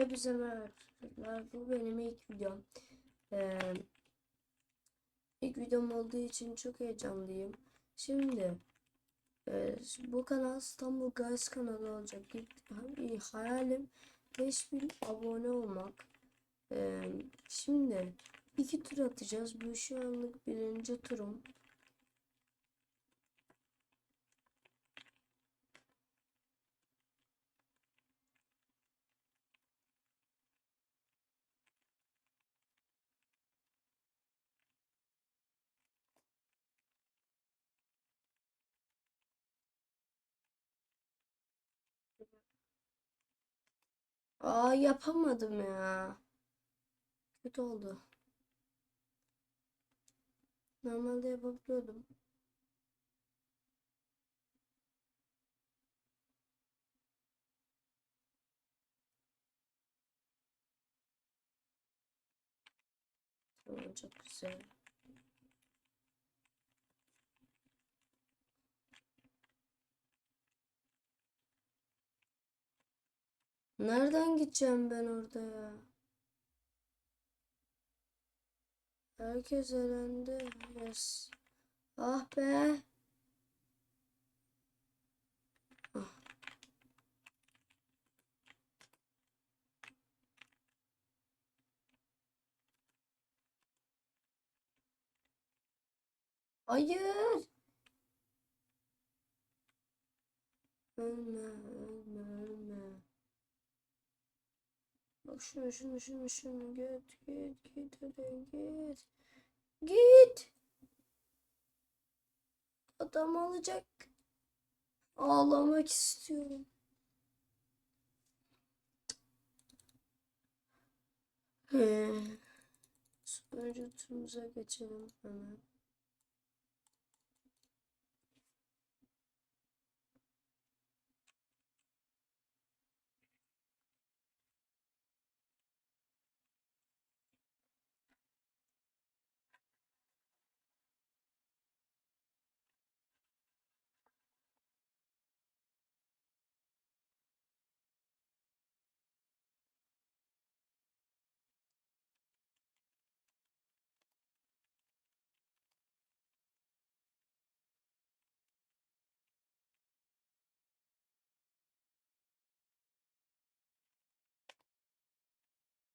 Hepinize merhabalar. Bu benim ilk videom. Ee, ilk videom olduğu için çok heyecanlıyım. Şimdi e, bu kanal İstanbul Guys kanalı olacak. Hayalim 5000 abone olmak. Ee, şimdi iki tur atacağız. Bu şu anlık birinci turum. Aa yapamadım ya. Kötü oldu. Normalde yapabiliyordum. Çok güzel. Nereden gideceğim ben orada ya? Herkes elendi. Yes. Ah be. Ah. Hayır. Ölme. Şunu, şunu, şunu, şunu. Git, git, git, hadi git. Git. Adam alacak. Ağlamak istiyorum. He. Sonuncu turumuza geçelim hemen.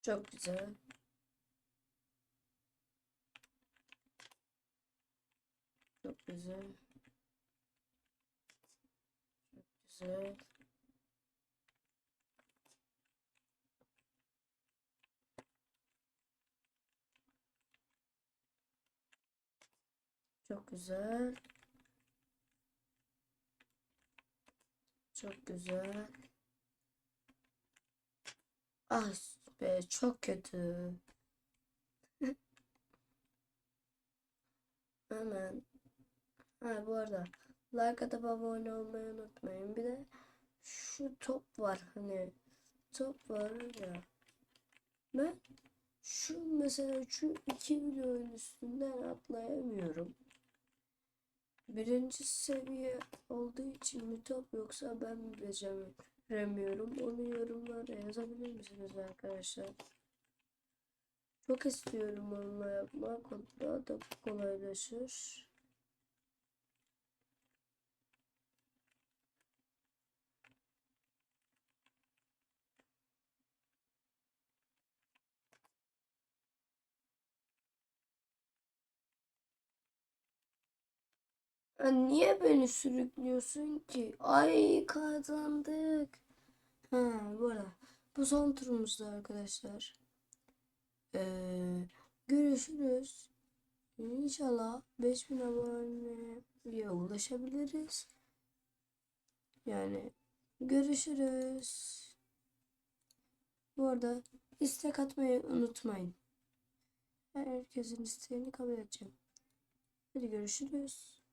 Çok güzel. Çok güzel. Çok güzel. Çok güzel. Çok güzel. Ah be çok kötü. Hemen. Ha bu arada like atıp abone olmayı unutmayın. Bir de şu top var hani top var ya. Ben şu mesela şu iki videonun üstünden atlayamıyorum. Birinci seviye olduğu için mi top yoksa ben mi beceremiyorum? Onu yorumlara yazabilir misiniz arkadaşlar? Çok istiyorum onunla yapmak. O da kolaylaşır. Ya niye beni sürüklüyorsun ki? Ay kazandık. Ha arada bu son turumuzda arkadaşlar. Ee, görüşürüz. İnşallah 5000 aboneye ulaşabiliriz. Yani görüşürüz. Bu arada istek atmayı unutmayın. Herkesin isteğini kabul edeceğim. Hadi görüşürüz.